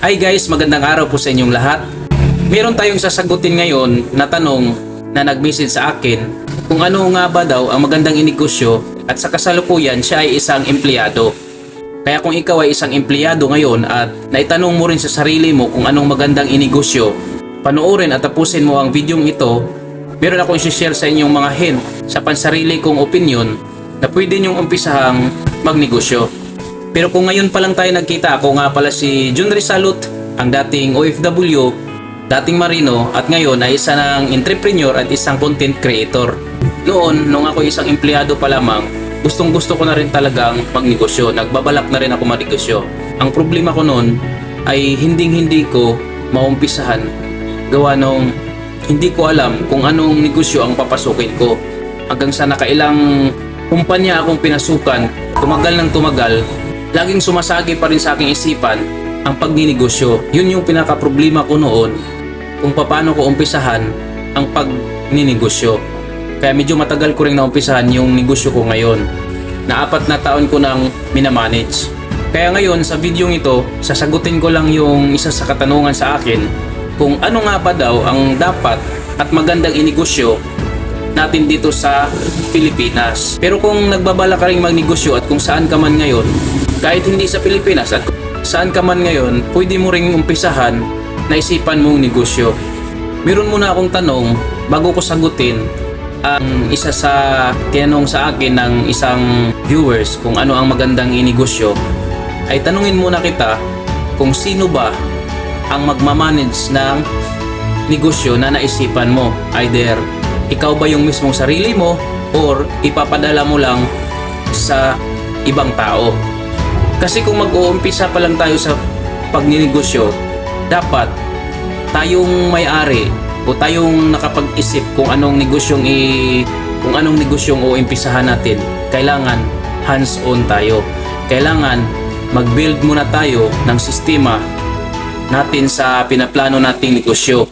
Hi guys, magandang araw po sa inyong lahat. Meron tayong sasagutin ngayon na tanong na nag-message sa akin kung ano nga ba daw ang magandang inegosyo at sa kasalukuyan siya ay isang empleyado. Kaya kung ikaw ay isang empleyado ngayon at naitanong mo rin sa sarili mo kung anong magandang inegosyo, panoorin at tapusin mo ang videong ito, meron akong share sa inyong mga hint sa pansarili kong opinion na pwede niyong umpisahang magnegosyo. Pero kung ngayon pa lang tayo nagkita, ako nga pala si Jun Risalut, ang dating OFW, dating Marino at ngayon ay isa ng entrepreneur at isang content creator. Noon, nung ako isang empleyado pa lamang, gustong gusto ko na rin talagang magnegosyo. Nagbabalak na rin ako magnegosyo. Ang problema ko noon ay hinding hindi ko maumpisahan gawa nung hindi ko alam kung anong negosyo ang papasukin ko. Hanggang sa nakailang kumpanya akong pinasukan, tumagal ng tumagal, laging sumasagi pa rin sa aking isipan ang pagninegosyo. Yun yung pinaka-problema ko noon kung paano ko umpisahan ang pagninegosyo. Kaya medyo matagal ko rin naumpisahan yung negosyo ko ngayon na apat na taon ko nang minamanage. Kaya ngayon sa video ito, sasagutin ko lang yung isa sa katanungan sa akin kung ano nga ba daw ang dapat at magandang inegosyo natin dito sa Pilipinas. Pero kung nagbabala ka rin magnegosyo at kung saan ka man ngayon, kahit hindi sa Pilipinas at saan ka man ngayon, pwede mo ring umpisahan na isipan mong negosyo. Meron muna akong tanong bago ko sagutin ang isa sa tinanong sa akin ng isang viewers kung ano ang magandang inegosyo ay tanungin muna kita kung sino ba ang magmamanage ng negosyo na naisipan mo. Either ikaw ba yung mismong sarili mo or ipapadala mo lang sa ibang tao. Kasi kung mag-uumpisa pa lang tayo sa pagninegosyo, dapat tayong may-ari o tayong nakapag-isip kung anong negosyong i kung anong negosyong uumpisahan natin. Kailangan hands-on tayo. Kailangan mag-build muna tayo ng sistema natin sa pinaplano nating negosyo.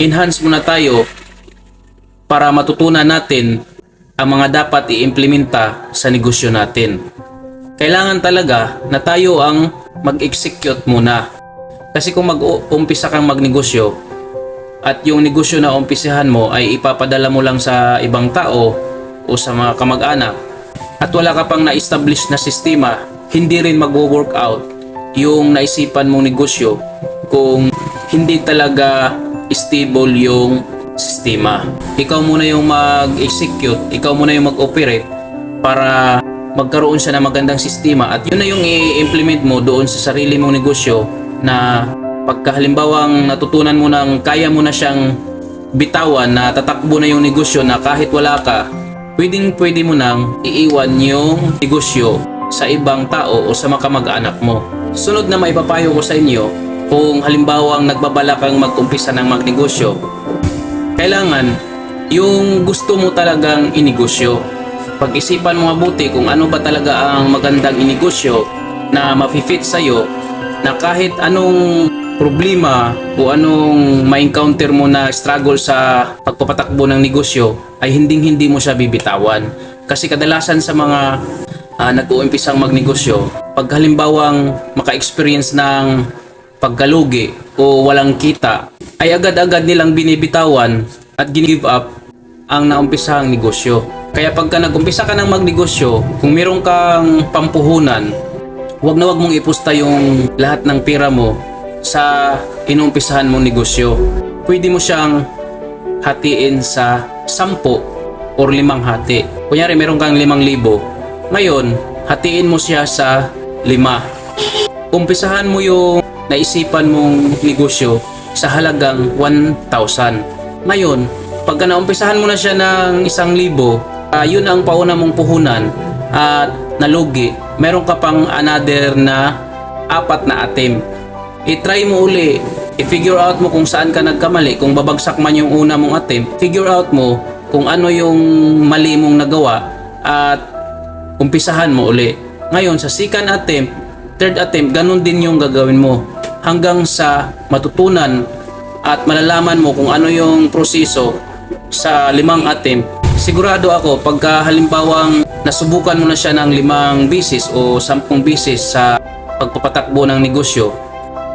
Enhance muna tayo para matutunan natin ang mga dapat i-implementa sa negosyo natin. Kailangan talaga na tayo ang mag-execute muna. Kasi kung mag-umpisa kang magnegosyo at yung negosyo na umpisahan mo ay ipapadala mo lang sa ibang tao o sa mga kamag-anak at wala ka pang na-establish na sistema, hindi rin mag-work out yung naisipan mong negosyo kung hindi talaga stable yung sistema. Ikaw muna yung mag-execute, ikaw muna yung mag-operate para magkaroon siya ng magandang sistema at yun na yung i-implement mo doon sa sarili mong negosyo na pagka halimbawang natutunan mo nang kaya mo na siyang bitawan na tatakbo na yung negosyo na kahit wala ka, pwedeng pwede mo nang iiwan yung negosyo sa ibang tao o sa mga kamag-anak mo. Sunod na maipapayo ko sa inyo, kung halimbawang nagbabala kang mag-umpisa ng magnegosyo, kailangan yung gusto mo talagang inegosyo. Pag-isipan mo mabuti kung ano ba talaga ang magandang inegosyo na mafi-fit sa'yo na kahit anong problema o anong ma-encounter mo na struggle sa pagpapatakbo ng negosyo ay hinding hindi mo siya bibitawan. Kasi kadalasan sa mga uh, nag-uumpisang magnegosyo, pag halimbawang maka-experience ng pagkalugi o walang kita, ay agad-agad nilang binibitawan at give up ang naumpisahang negosyo. Kaya pagka nag-umpisa ka ng magnegosyo, kung meron kang pampuhunan, wag na wag mong ipusta yung lahat ng pera mo sa inumpisahan mong negosyo. Pwede mo siyang hatiin sa sampo or limang hati. Kunyari meron kang limang libo. Ngayon, hatiin mo siya sa lima. Umpisahan mo yung naisipan mong negosyo sa halagang 1,000. Ngayon, pagka naumpisahan mo na siya ng isang libo, uh, yun ang pauna mong puhunan at nalugi, meron ka pang another na apat na attempt. I-try mo uli, i-figure out mo kung saan ka nagkamali, kung babagsak man yung una mong attempt, figure out mo kung ano yung mali mong nagawa at umpisahan mo uli. Ngayon, sa second attempt, third attempt, ganun din yung gagawin mo hanggang sa matutunan at malalaman mo kung ano yung proseso sa limang attempt, sigurado ako pagka halimbawang nasubukan mo na siya ng limang bisis o sampung bisis sa pagpapatakbo ng negosyo,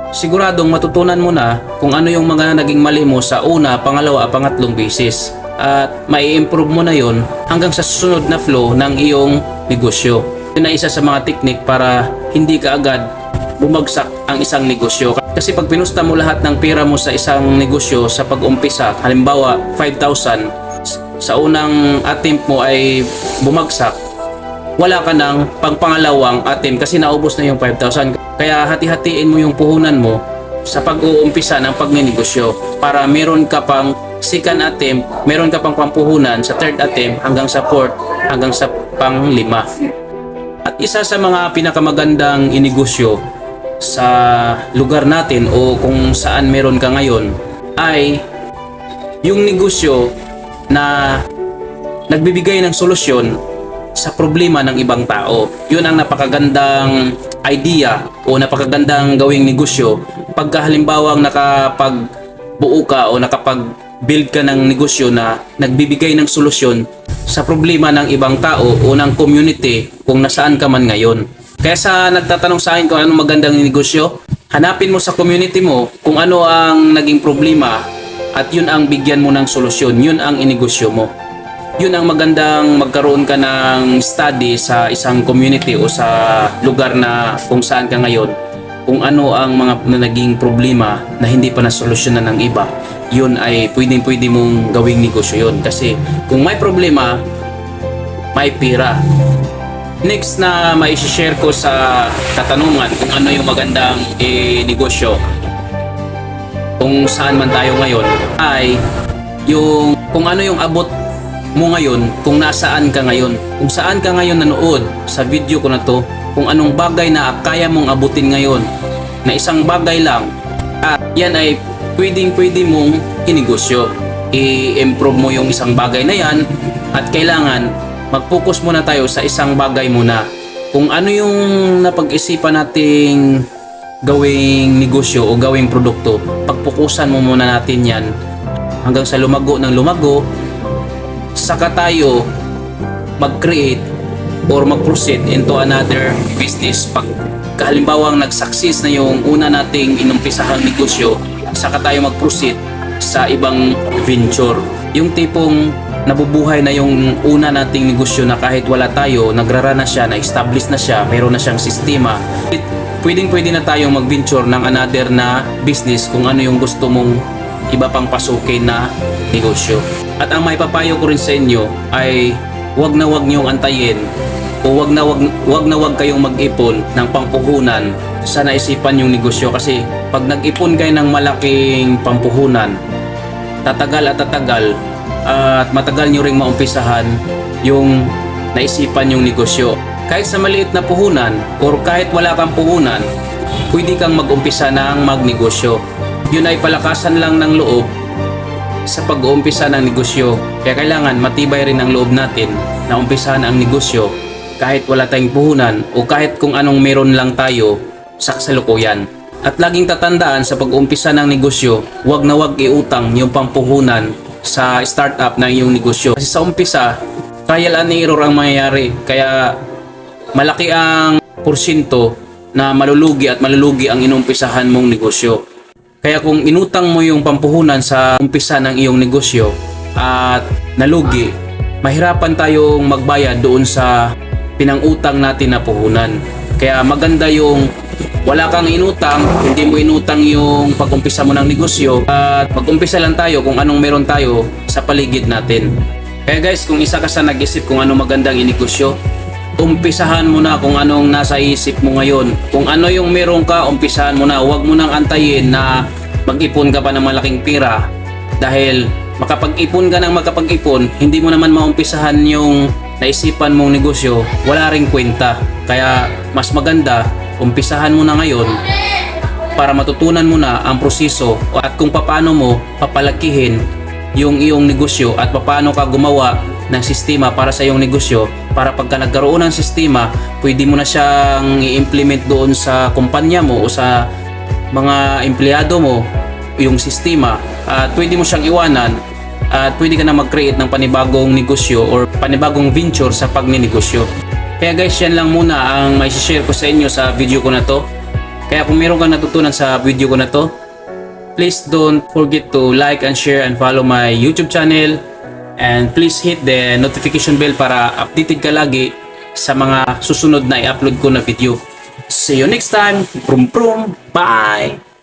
siguradong matutunan mo na kung ano yung mga naging mali mo sa una, pangalawa, pangatlong beses. At mai-improve mo na yon hanggang sa susunod na flow ng iyong negosyo. Yun ay isa sa mga teknik para hindi ka agad bumagsak ang isang negosyo. Kasi pag pinusta mo lahat ng pera mo sa isang negosyo sa pag-umpisa, halimbawa 5,000, sa unang attempt mo ay bumagsak, wala ka ng pangpangalawang attempt kasi naubos na yung 5,000. Kaya hati-hatiin mo yung puhunan mo sa pag-uumpisa ng pagninegosyo para meron ka pang second attempt, meron ka pang pampuhunan sa third attempt hanggang sa fourth, hanggang sa pang lima. At isa sa mga pinakamagandang inegosyo sa lugar natin o kung saan meron ka ngayon ay yung negosyo na nagbibigay ng solusyon sa problema ng ibang tao. Yun ang napakagandang idea o napakagandang gawing negosyo pagka halimbawang nakapagbuo ka o nakapag-build ka ng negosyo na nagbibigay ng solusyon sa problema ng ibang tao o ng community kung nasaan ka man ngayon. Kaya sa nagtatanong sa akin kung anong magandang negosyo, hanapin mo sa community mo kung ano ang naging problema at yun ang bigyan mo ng solusyon, yun ang inegosyo mo. Yun ang magandang magkaroon ka ng study sa isang community o sa lugar na kung saan ka ngayon. Kung ano ang mga na naging problema na hindi pa nasolusyonan ng iba yun ay pwedeng pwede mong gawing negosyo yun. Kasi kung may problema may pira. Next na may share ko sa katanungan kung ano yung magandang eh, negosyo kung saan man tayo ngayon ay yung kung ano yung abot mo ngayon kung nasaan ka ngayon. Kung saan ka ngayon nanood sa video ko na to, kung anong bagay na kaya mong abutin ngayon na isang bagay lang at yan ay pwedeng pwede mong inegosyo. I-improve mo yung isang bagay na yan at kailangan mag-focus muna tayo sa isang bagay muna. Kung ano yung napag-isipan nating gawing negosyo o gawing produkto, pagpukusan mo muna natin yan hanggang sa lumago ng lumago saka tayo mag-create or mag-proceed into another business. Pag kahalimbawang nag-success na yung una nating inumpisahang negosyo, saka tayo mag-proceed sa ibang venture. Yung tipong nabubuhay na yung una nating negosyo na kahit wala tayo, nagrara na siya, na-establish na siya, meron na siyang sistema. Pwedeng pwede na tayong mag-venture ng another na business kung ano yung gusto mong iba pang pasukin na negosyo. At ang may papayo ko rin sa inyo ay wag na wag niyong antayin o wag na wag, wag na wag kayong mag-ipon ng pampuhunan sa naisipan yung negosyo kasi pag nag-ipon kayo ng malaking pampuhunan tatagal at tatagal at matagal nyo ring maumpisahan yung naisipan yung negosyo. Kahit sa maliit na puhunan or kahit wala kang puhunan, pwede kang mag-umpisa ng magnegosyo. Yun ay palakasan lang ng loob sa pag-uumpisa ng negosyo. Kaya kailangan matibay rin ang loob natin na umpisahan ang negosyo kahit wala tayong puhunan o kahit kung anong meron lang tayo sa kasalukuyan. At laging tatandaan sa pag-uumpisa ng negosyo, huwag na huwag iutang yung pampuhunan sa startup ng iyong negosyo. Kasi sa umpisa, trial and error ang mangyayari. Kaya malaki ang porsyento na malulugi at malulugi ang inumpisahan mong negosyo. Kaya kung inutang mo yung pampuhunan sa umpisa ng iyong negosyo at nalugi, mahirapan tayong magbayad doon sa pinangutang natin na puhunan. Kaya maganda yung wala kang inutang, hindi mo inutang yung pag-umpisa mo ng negosyo at mag-umpisa lang tayo kung anong meron tayo sa paligid natin. Kaya guys, kung isa ka sa nag-isip kung ano magandang inegosyo, umpisahan mo na kung anong nasa isip mo ngayon. Kung ano yung meron ka, umpisahan mo na. Huwag mo nang antayin na mag-ipon ka pa ng malaking pira dahil makapag-ipon ka ng makapag-ipon, hindi mo naman maumpisahan yung naisipan mong negosyo, wala ring kwenta. Kaya mas maganda, umpisahan mo na ngayon para matutunan mo na ang proseso at kung paano mo papalakihin yung iyong negosyo at paano ka gumawa ng sistema para sa iyong negosyo para pagka nagkaroon ng sistema, pwede mo na siyang i-implement doon sa kumpanya mo o sa mga empleyado mo yung sistema at pwede mo siyang iwanan at pwede ka na mag-create ng panibagong negosyo or panibagong venture sa pagninegosyo. Kaya guys, yan lang muna ang may share ko sa inyo sa video ko na to. Kaya kung meron kang natutunan sa video ko na to, please don't forget to like and share and follow my YouTube channel and please hit the notification bell para updated ka lagi sa mga susunod na i-upload ko na video. See you next time. Prum prum. Bye.